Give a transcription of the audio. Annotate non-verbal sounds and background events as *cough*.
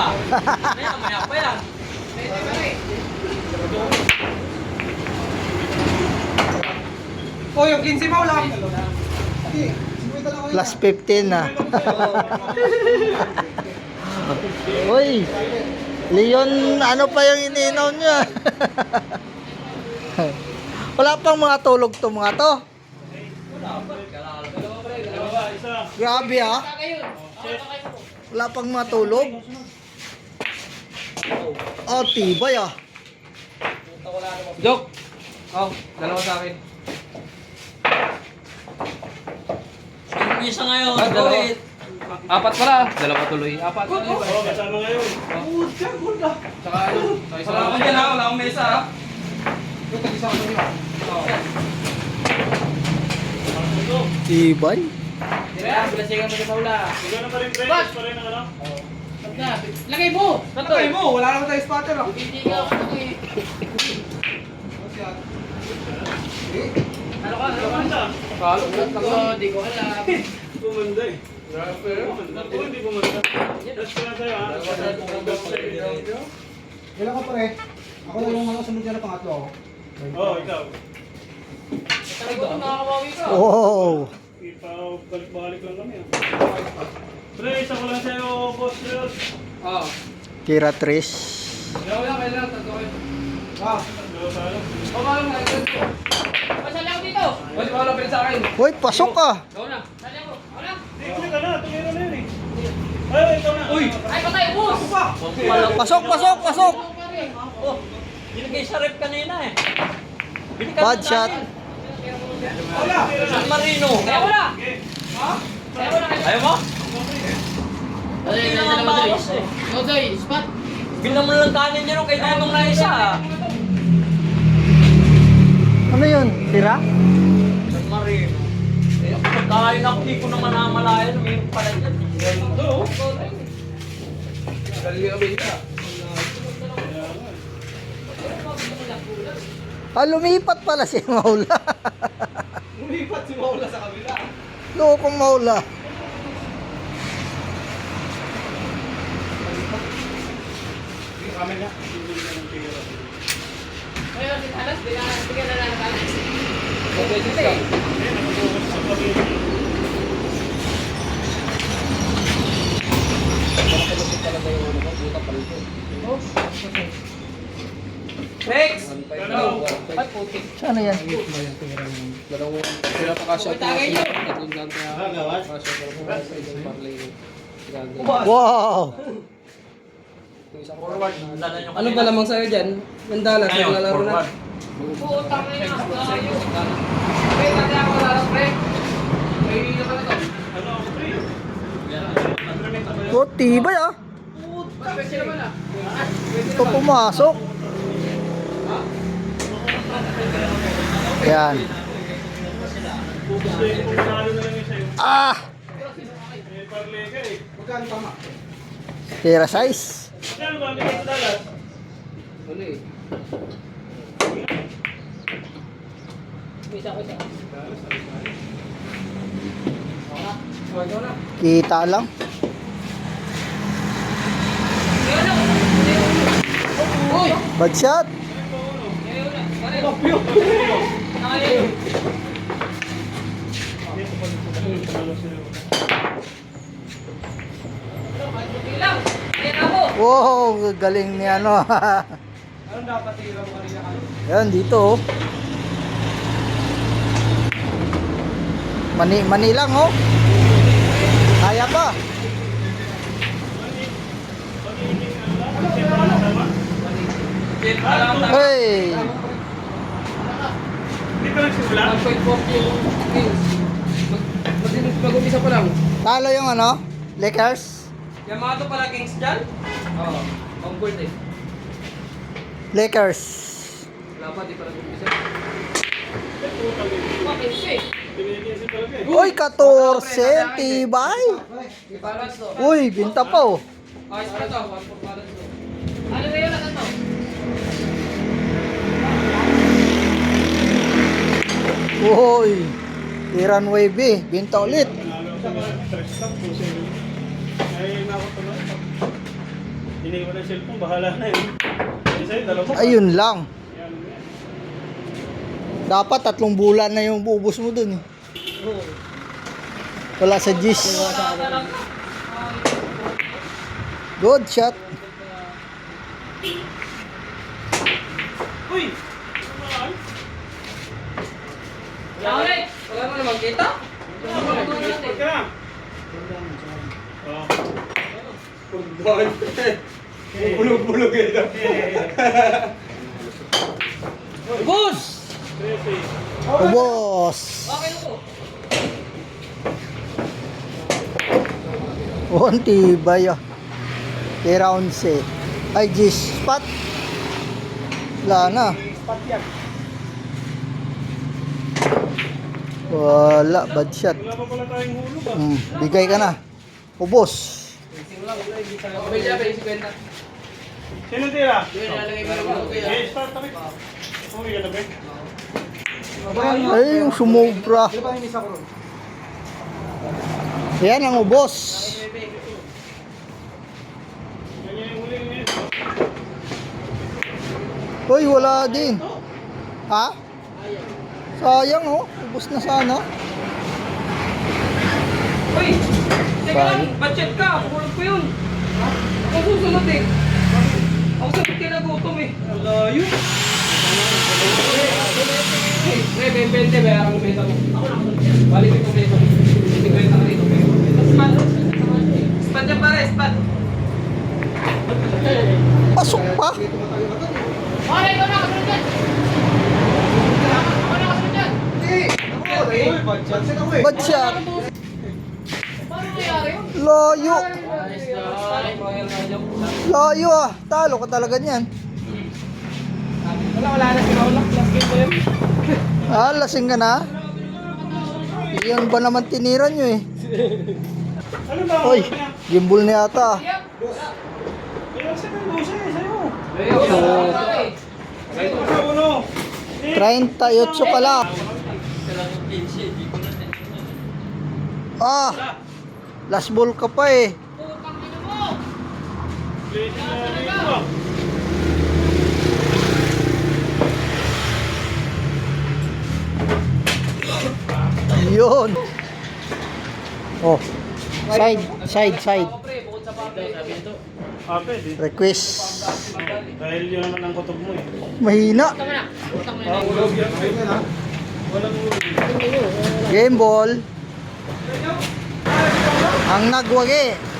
pa. Maya, maya pa yan. O, yung 15 mo lang. Plus 15 na. *laughs* Uy, Leon, ano pa yung iniinaw niya? *laughs* Wala pang mga tulog to mga to. Grabe ah. Wala pang mga tulog. Oh, tibay ah. Joke. Oh, dalawa sa akin. Yung isa ngayon, Ah, dalawa. David. Apat pala. Dalawa tuloy. Apat. Oo, kasama ngayon. Saka ano? Wala Wala akong dyan ha, wala akong mesa ha. Tibay. Bilasingan mo sa ula. Ikaw na pa rin, pre. Mas pa rin ang ano. Lagay mo! Tatay mo, wala naman tayo spotter ah. Hindi ka ako eh. Ano ka? Ano ka? Kalo ko lang Ako, di ko alam. Bumanda eh. Bumanda. Oo, hindi bumanda. That's ka na tayo, ha? Kailan ka pare? Ako na yung mga sunod dyan na pangatlo. Oo, ikaw. Talaga nakakawawi ka. Wow. Ipabalik-balik lang kami, ah. Pre, isa ko lang sa'yo, boss. Real. Oo. Tira Trish. Wala wala, kailangan. Tatlo kayo. Ah, sa ano. O, baka lang. kailangan. Masali ako dito! Wala wala wala pala sa akin. Hoy, pasok ah. Ikaw na. Sali ako! Wala! Hindi, tuloy ka na. Tumira na yun, eh. Ay, ikaw na. Uy! Ay, patay! Ubus! Pasok, pasok, pasok. Oh, binigay sa rep kanina eh. Binigay Bad shot. akin. San Marino. Kaya wala! Okay. Kaya wala! Ayaw mo? Ay, Hindi naman maayos eh. Godoy, spot! Bilang mo lang kanin niya nung kay Dudong na isa. Ano yun? Tira? San Marino. Eh, ako pagkain ako, di ko naman namalayan. Mayroon pala dyan. Galing abita. Ah, lumipat pala si Maula. Lumipat si Maula sa kabila. Lokong Maula. Ngayon, si Talas, bigyan na lang ng Talas. Okay, ka. Next! Ay, putik. Ano yan? Dalawang sila pa kasya nyo. tatlong. Nagawas? Kasya pero po sa isang! Forward. Dala nyo Ano ba lamang sa'yo dyan? Mandala sa Ngayon, lalaro na. forward. Putang na yun, layo. Pre, tatay ako lalas, pre. May hilo ka na to. Ano, pre? Oh, tibay ah. Bakit sila ba na? Ito pumasok. Yan. Yung. Ah! Eh. Tira size. Magkano ba? May sa dalas? Ano eh? Isa ko isa. Kita lang. Bad shot. Ngayon na. Pare. Ngayon. Panalo sa'yo. Ilang. Ayan ako. Wow, galing ni ano. Anong dapat tira mo kanina ka? Yan, dito oh. Mani, mani lang oh. Kaya pa. Pa. Hey! Hindi ka nagsimula? 1.40 yung. Mag- Mag-umpisa pa lang. Talo yung ano? Lakers? Yamato pala Kings dyan? Oo. Board eh. Lakers. Wala pa, di pa nag-umpisa. Fucking shit. Eh. Uy, 14. Tibay. I-balance to. Uy, binta pa oh. Ayos pa to. 1 balance to. Ano na yun? Ano to? Uy. Tiran wave Binta ulit. Ay, nakapanood. Iniwan ng cellphone, bahala na yun. Kasi sa'yo, dalawa. Ayun lang. Dapat tatlong bulan na yung ubus mo dun eh. Wala sa gis. Good shot. Uy! Ulit! Wala mo naman kita? Huwag ka na. Oh. Bulog-bulog ito. Boss! Trece. Ubos. Okay ko. Unti ba yun? Kay round set. Ay, gis. Spot. Wala na. Wala. Bad shot. Wala pa pala tayong hulog ah. Hmm, bigay ka na. Ubos. May siya, may 50. Sino tira? Yun, nilalagay mo naman ko Eh, start kami. Ka na ba? Ay, yung sumobra. Yung? Yan ang ubos. Yung. Hoy, wala din. Ha? Sayang oh. Ubos na sana. Uy! Teka lang, budget ka. Pukulog ko yun. Ako susunod eh. Ako sabi kinagutom eh. Layo. Pre, may 20, may arang benta mo. Ako na ako Balik ito benta mo. 50 ka rito. Spad. Spad yan pare, spad. Pasok pa. Okay, ikaw na, kasunod dyan. Ako na, kasunod dyan. Uy, budget. Sino ko eh? Bad shot. Paano nangyari yun? Layo. Layo ah. Talo ka talaga niyan. Wala, wala na si Raulak. Game ko yun. Ah, lasing ka na? Yan ba naman tinira nyo eh? Ano ba? Hoy, gimbal na yata. Eh, 38 pala. Ah, last ball ka pa eh. Putang ina mo. Pwede na dito ah. Yun. Oh, side, side, side. Request. Dahil yun naman ang kutob mo eh. Mahina. Ah. Game ball. Ang nagwagi.